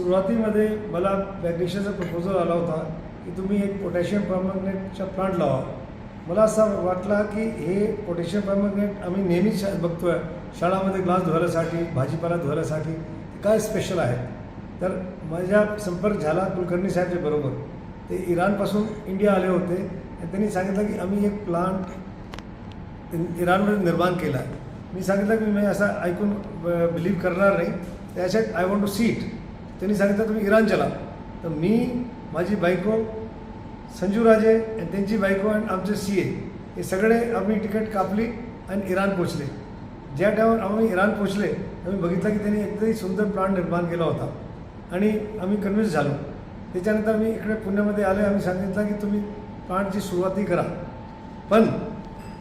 सुरुवातीमध्ये मला मॅग्नेशियाचा प्रपोजल आला होता की तुम्ही एक पोटॅशियम परमॅग्नेटचा प्लांट लावा. मला असं वाटला की हे पोटॅशियम परमॅग्नेट आम्ही नेहमीच बघतोय शाळामध्ये ग्लास धुवायसाठी भाजीपाला धुवायसाठी काय स्पेशल आहे? तर माझ्या संपर्क झाला कुलकर्णी साहेबच्या बरोबर. ते इराणपासून इंडिया आले होते. आणि त्यांनी सांगितलं की आम्ही एक प्लांट इराणमध्ये निर्माण केला मी सांगितलं की मी असं ऐकून बिलीव्ह करणार नाही. त्याच्यात आय वॉन्ट टू सीट त्यांनी सांगितलं तुम्ही इराण चला. तर मी माझी बायको संजू राजे आणि त्यांची बायको आणि आमचे सी ए हे सगळे आम्ही तिकीट कापली आणि इराण पोचले ज्या टायमावर आम्ही इराण पोचले आम्ही बघितलं की त्यांनी एकदम सुंदर प्लांट निर्माण केला होता. आणि आम्ही कन्व्हिन्स झालो. त्याच्यानंतर मी इकडे पुण्यामध्ये आले आम्ही सांगितलं की तुम्ही प्लांटची सुरुवातही करा. पण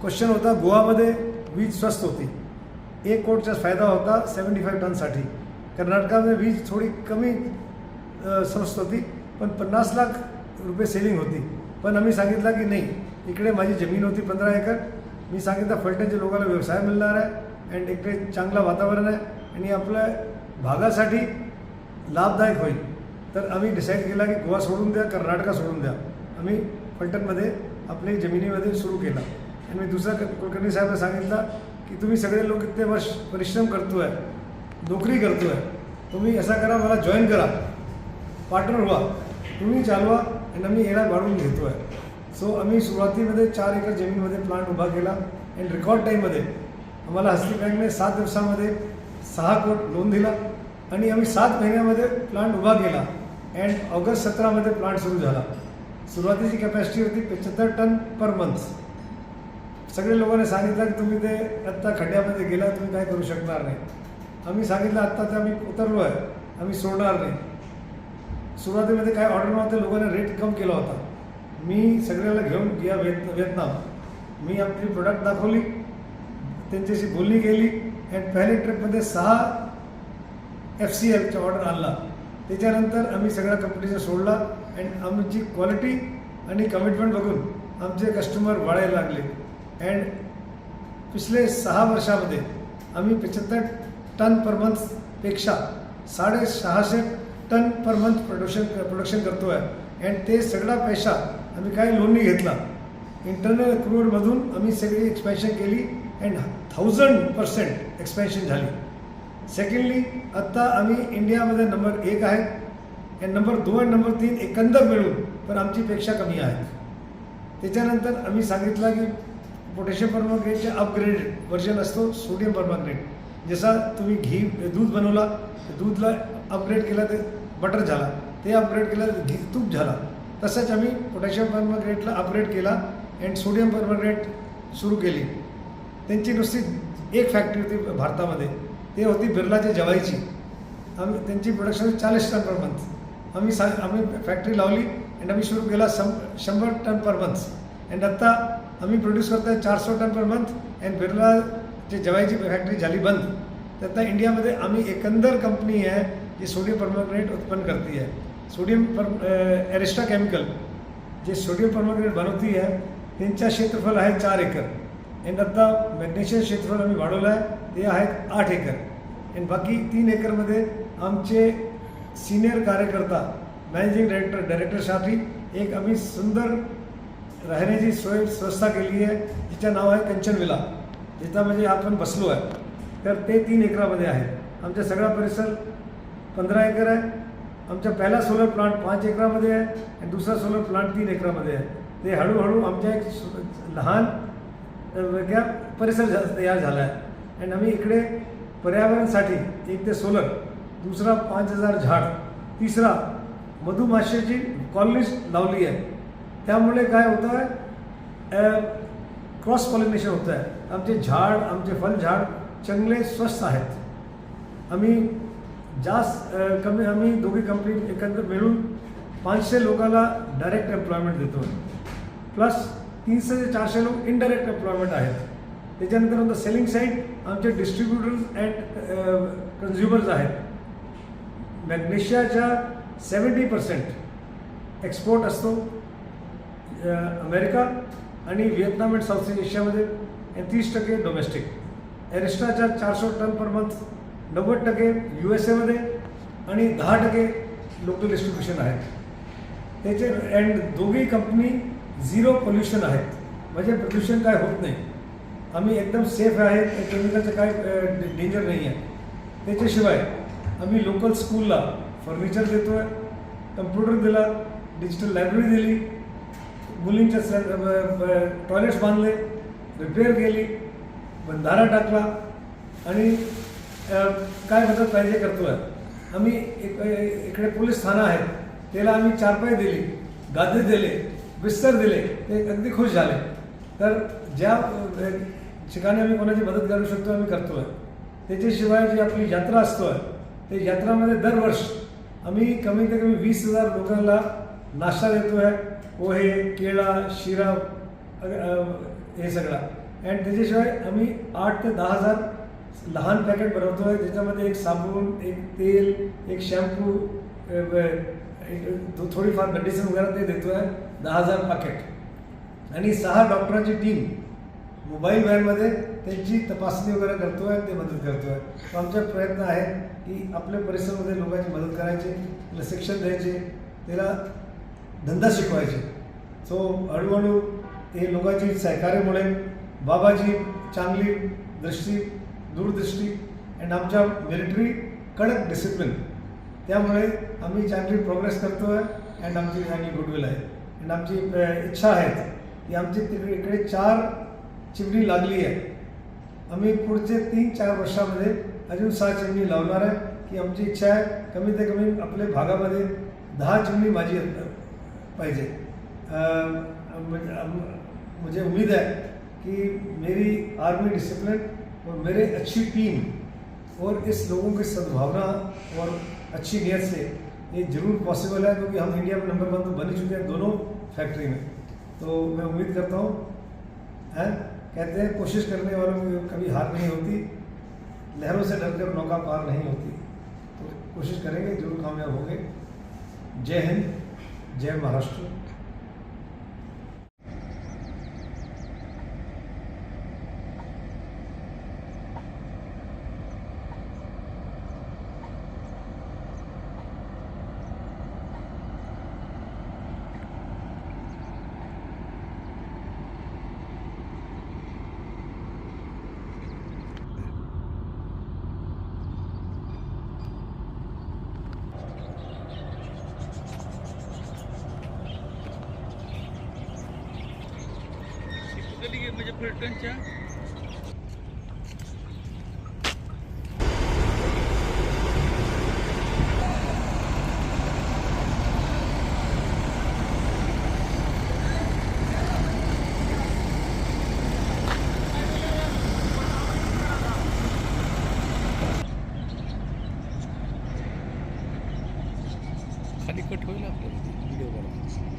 क्वेश्चन होता गोवामध्ये वीज स्वस्त होती. एक कोटचा फायदा होता सेवन्टी फाईव्ह टनसाठी. कर्नाटकामध्ये वीज थोडी कमी स्वस्त होती पण पन्नास लाख रुपये सेलिंग होती. पण आम्ही सांगितलं की नाही इकडे माझी जमीन होती पंधरा एकर. मी सांगितलं फलटणच्या लोकांना व्यवसाय मिळणार आहे अँड इकडे चांगलं वातावरण आहे आणि आपल्या भागासाठी लाभदायक होईल. तर आम्ही डिसाईड केला की गोवा सोडून द्या कर्नाटका सोडून द्या. आम्ही फलटणमध्ये आपले जमिनीमध्ये सुरू केला. आणि मी दुसरा कुलकर्णी साहेबला सांगितलं की तुम्ही सगळे लोक इतके वर्ष परिश्रम करतो आहे नोकरी करतो आहे तुम्ही असा करा मला जॉईन करा. पार्टनर व्हा. तुम्ही चालवा आणि आम्ही येणा वाढवून घेतो आहे सो आम्ही सुरुवातीमध्ये चार एकर जमीनमध्ये प्लांट उभा केला अँड रेकॉर्ड टाईममध्ये आम्हाला हस्ती बँकने सात दिवसामध्ये सहा कोट लोन दिला आणि आम्ही सात महिन्यामध्ये प्लांट उभा केला अँड ऑगस्ट सतरामध्ये प्लांट सुरू झाला. सुरुवातीची कॅपॅसिटी होती पंच्याहत्तर टन पर मंथ सगळे लोकांनी सांगितलं की तुम्ही ते आत्ता खड्ड्यामध्ये गेला तुम्ही काय करू शकणार नाही. आम्ही सांगितलं आत्ता ते आम्ही उतरलो आहे. आम्ही सोडणार नाही. सुरुवातीमध्ये काय ऑर्डर नव्हते लोकांनी रेट कम केला होता. मी सगळ्याला घेऊन या व्हिएत व्हिएतनाम मी आपली प्रोडक्ट दाखवली त्यांच्याशी बोलणी केली अँड पहिल्या ट्रिपमध्ये सहा एफ सी एलचा ऑर्डर आणला. त्याच्यानंतर आम्ही सगळ्या कंपनीचा सोडला अँड आमची क्वालिटी आणि कमिटमेंट बघून आमचे कस्टमर वाढायला लागले. अँड पिछले सहा वर्षामध्ये आम्ही पंच्याहत्तर टन पर मंथपेक्षा साडे सहाशे ton per month production production करतो आहे अँड ते सगळा पैसा आम्ही काही लोननी घेतला. इंटरनल अक्रुवलमधून आम्ही सगळी एक्सपॅन्शन केली अँड थाउजंड पर्सेंट एक्सपॅन्शन झाली. सेकंडली आत्ता आम्ही इंडियामध्ये नंबर एक आहे. आणि नंबर दोन आणि नंबर तीन एकंदर मिळून पण आमची पेक्षा कमी आहेत. त्याच्यानंतर आम्ही सांगितलं की पोटॅशियम परमाग्रेटचे अपग्रेडेड व्हर्जन असतो सोडियम परमाग्रेट जसा तुम्ही घी दूध बनवला दूधला अपग्रेड केला तर बटर झाला ते अपग्रेड केलं तर घी तूप झाला. तसंच आम्ही पोटॅशियम पर्मग्रेटला अपग्रेड केला अँड सोडियम पर्मग्रेट सुरू केली. त्यांची नुसती एक फॅक्टरी होती भारतामध्ये. ते होती बिर्लाच्या जवाईची. आम्ही त्यांची प्रोडक्शन चाळीस टन पर मंथ आम्ही सा आम्ही फॅक्टरी लावली अँड आम्ही सुरू केला शं शंभर टन पर मंथ अँड आत्ता आम्ही प्रोड्यूस करतो आहे चारशे टन पर मंथ अँड जे जवाईची फॅक्टरी झाली बंद तर आता इंडियामध्ये आम्ही एकंदर कंपनी आहे जी सोडियम परमोग्रेट उत्पन्न करते आहे. सोडियम पर एरिस्टा केमिकल जे सोडियम परमोग्रेट बनवती आहे त्यांचा क्षेत्रफळ आहे चार एकर. अँड आता मॅग्नेशियम क्षेत्रफळ आम्ही वाढवलं आहे ते आहेत आठ एकर. अँड बाकी तीन एकरमध्ये आमचे सिनियर कार्यकर्ता मॅनेजिंग डायरेक्टर डायरेक्टरसाठी एक आम्ही सुंदर राहण्याची सोय व्यवस्था केली आहे तिचं नाव आहे कंचन विला जिथं म्हणजे आपण बसलो आहे. तर ते तीन एकरामध्ये आहे आमचा सगळा परिसर पंधरा एकर आहे. आमचा पहिला सोलर प्लांट पाच एकरामध्ये आहे आणि दुसरा सोलर प्लांट तीन एकरामध्ये आहे. ते हळूहळू आमच्या एक लहान वेगळ्या परिसर झा- तयार झाला आहे. आणि आम्ही इकडे पर्यावरणासाठी एक ते सोलर दुसरा पाच हजार झाड तिसरा मधुमाशाची कॉलनीज लावली आहे. त्यामुळे काय होतं आहे क्रॉस पॉलिनेशन होतं आहे आमचे झाड आमचे फलझाड चांगले स्वस्त आहेत. आम्ही जास्त कमी आम्ही दोघी कंपनी एकत्र मिळून पाचशे लोकांना डायरेक्ट एम्प्लॉयमेंट देतो. प्लस तीनशे ते चारशे लोक इनडायरेक्ट एम्प्लॉयमेंट आहेत. त्याच्यानंतर ऑन द सेलिंग साईड आमचे डिस्ट्रीब्युटर्स अँड कन्झ्युमर्स आहेत. मॅग्नेशियाच्या सेवन्टी पर्सेंट एक्सपोर्ट असतो अमेरिका. आणि व्हिएतनाम अँड साऊथ ईस्ट एशियामध्ये तीस टक्के डोमेस्टिक एरेस्टाच्या चारशे टन पर मंथ नव्वद टक्के यू एस एमध्ये आणि दहा टक्के लोकल डिस्ट्रीब्युशन आहेत त्याचे अँड दोघी कंपनी झिरो पोल्युशन आहेत. म्हणजे प्रदूषण काय होत नाही. आम्ही एकदम सेफ आहे केमिकलचं काय डेंजर नाही आहे. त्याच्याशिवाय आम्ही लोकल स्कूलला फर्निचर देतो आहे कम्प्युटर दिला डिजिटल लायब्ररी दिली मुलींच्या टॉयलेट्स बांधले रिपेअर केली बंधारा टाकला आणि काय मदत पाहिजे करतो आहे आम्ही एक इकडे पोलीस ठाणा आहे त्याला आम्ही चारपाई दिली गादी दिले बिस्तर दिले ते अगदी खुश झाले. तर ज्या ठिकाणी आम्ही कोणाची मदत करू शकतो आम्ही करतो आहे त्याच्याशिवाय जी आपली यात्रा असतो आहे ते यात्रामध्ये दरवर्ष आम्ही कमीत कमी वीस हजार लोकांना नाश्ता देतो आहे पोहे केळा शिरा हे सगळा. अँड त्याच्याशिवाय आम्ही आठ ते दहा हजार लहान पॅकेट बनवतो आहे ज्याच्यामध्ये एक साबण एक तेल एक शॅम्पू एक थोडीफार मेडिसिन वगैरे ते देतो आहे दहा हजार पॅकेट आणि सहा डॉक्टरांची टीम मोबाईल व्हॅनमध्ये त्यांची तपासणी वगैरे करतो आहे ते मदत करतो आहे आमचा प्रयत्न आहे की आपल्या परिसरामध्ये लोकांची मदत करायची त्याला शिक्षण द्यायचे त्याला धंदा शिकवायचे. सो हळूहळू हे लोकांची सहकार्यामुळे बाबाजी चांगली दृष्टी दूरदृष्टी अँड आमच्या मिलिटरी कडक डिसिप्लिन त्यामुळे आम्ही चांगली प्रोग्रेस करतो आहे अँड आमची चांगली गुडविल आहे. अँड आमची इच्छा आहे की आमची तिकडे इकडे चार चिमणी लागली आहे. आम्ही पुढचे तीन चार वर्षामध्ये अजून सहा चिमणी लावणार आहे की आमची इच्छा आहे कमीत कमी आपल्या भागामध्ये दहा चिमणी माझी पाहिजे. म्हणजे मुझे उम्मीद है कि मेरी आर्मी डिसिप्लिन और मेरे अच्छी टीम और इस लोगों की सद्भावना और अच्छी नीयत से ये जरूर पॉसिबल है क्योंकि हम इंडिया में नंबर वन तो बन ही चुके हैं दोनों फैक्ट्री में। तो मैं उम्मीद करता हूँ हैं कहते हैं कोशिश करने वालों की कभी हार नहीं होती। लहरों से डर कर नौका पार नहीं होती। तो कोशिश करेंगे जरूर कामयाब होंगे। जय हिंद। जय महाराष्ट्र. कधी म्हणजे फलटणच्या कट होईल आपल्याला व्हिडिओ